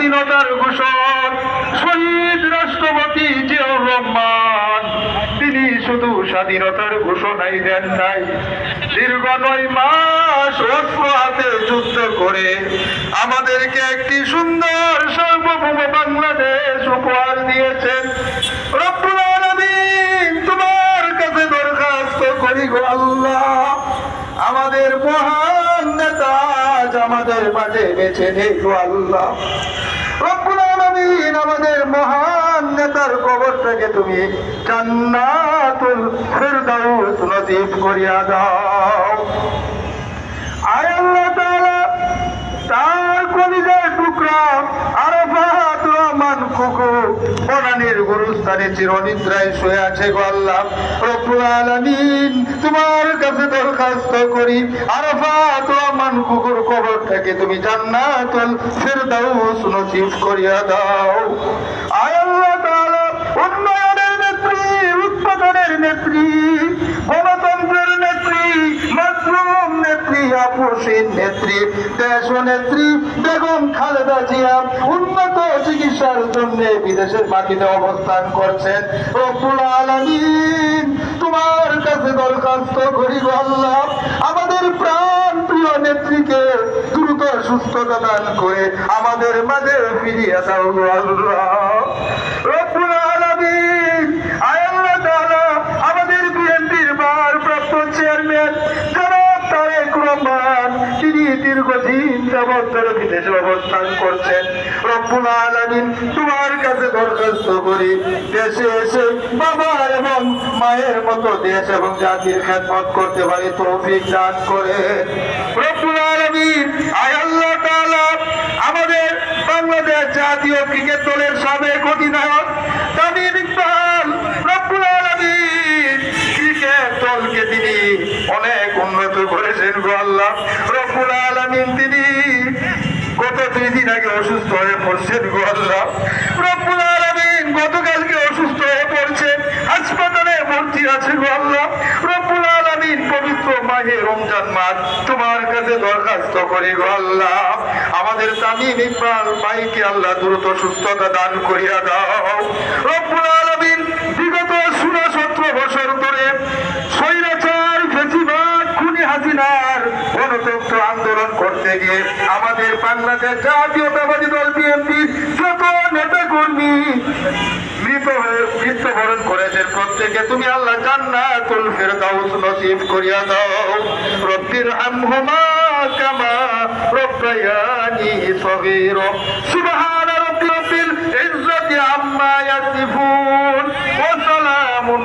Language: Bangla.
স্বাধীনতার ঘোষক, শহীদ রাষ্ট্রপতি জিয়াউর রহমান। তিনি শুধু স্বাধীনতার ঘোষণাই দেন নাই, দীর্ঘ নয় মাস অস্ত্র হাতে যুদ্ধ করে আমাদেরকে একটি সুন্দর সার্বভৌম বাংলাদেশ উপহার দিয়েছেন। তোমার কাছে দরখাস্ত আমাদের মহান নেতা আমাদের মাঝে বেছে নেই আল্লাহ। আমাদের মহান নেতার কবরটাকে তুমি জান্নাতুল ফেরদাউস নসিব করিয়া দাও। আয় আল্লাহ তাআলা তার কলিজার টুকরা আরাফাত রহমান কুকু বনানীর গুরুস্থানে চিরনিদ্রায় শুয়ে আছে গো আল্লাহ। রব্বুল আলামিন, তোমার কাছে দরখাস্ত করি। আরাফাত আমান কুকুর কবরটাকে তুমি জান্নাতুল ফিরদাউস নসিব করিয়া দাও। আয় আল্লাহ তাআলা, উন্নয়নের নেত্রী, উৎপাদনের নেত্রী গণতন্ত্রের নেত্রী মাশরুম নেত্রী আপুসীন নেত্রী দেশ নেত্রী বেগম খালেদা জিয়া উন্নত চিকিৎসার জন্য বিদেশের মাটিতে অবস্থান করছেন। তোমার কাছে দরখাস্ত করি আমাদের প্রাণ প্রিয় নেত্রীকে দ্রুত সুস্থতা দান করে আমাদের মাঝে ফিরিয়ে দাও আল্লাহ। রব্বুল আলামিন আয় আল্লাহ তাআলা আমাদের বিএনপির ভারপ্রাপ্ত চেয়ারম্যান জনাব তারেক রহমান তিনি দীর্ঘদিন অবস্থান করছেন রব্বুল তোমার কাছে দরখাস্ত করি, দেশে এসে বাবা এবং মায়ের মতো দেশ এবং জাতির খেদমত করতে পারি, তৌফিক দান করে। রব্বুল আয় আল্লাহ তাআলা, আমাদের বাংলাদেশ জাতীয় ক্রিকেট দলের সাবেক অধিনায়ক তামিম ইকবাল। রব্বুল আলামিন, ক্রিকেট দলকে তিনি অনেক উন্নত করেছেন গো আল্লাহ। রব্বুল আলামিন তিনি গত দুই দিন আগে অসুস্থ হয়ে পড়ছেন গো আল্লাহ রব্বুল আলামিন, গতকালকে অসুস্থ হয়ে পড়ছে। হাসপাতালে ভর্তি আছে গো আল্লাহ। রব্বুল আলামিন, পবিত্র মাহে রমজান মাস তোমার কাছে দরখাস্ত করি গো আল্লাহ। আমাদের তামিম ইকবাল ভাইকে আল্লাহ দ্রুত সুস্থতা দান করিয়া দাও। রব্বুল আলামিন, বিগত ষোলো সতেরো বছর ধরে স্বৈরাচার, ফেসিবাদ, খুনি হাসিনার গণতন্ত্র আন্দোলন করতে গিয়ে আমাদের বাংলাদেশ জাতীয়তাবাদী দল বিএনপি যত নেতা কর্মী মৃত হয়ে মৃত্যুবরণ করেছেন প্রত্যেকে, তুমি আল্লাহ জান্নাতুল ফেরদাউস নসিব করিয়া দাও। রব্বির সালামুন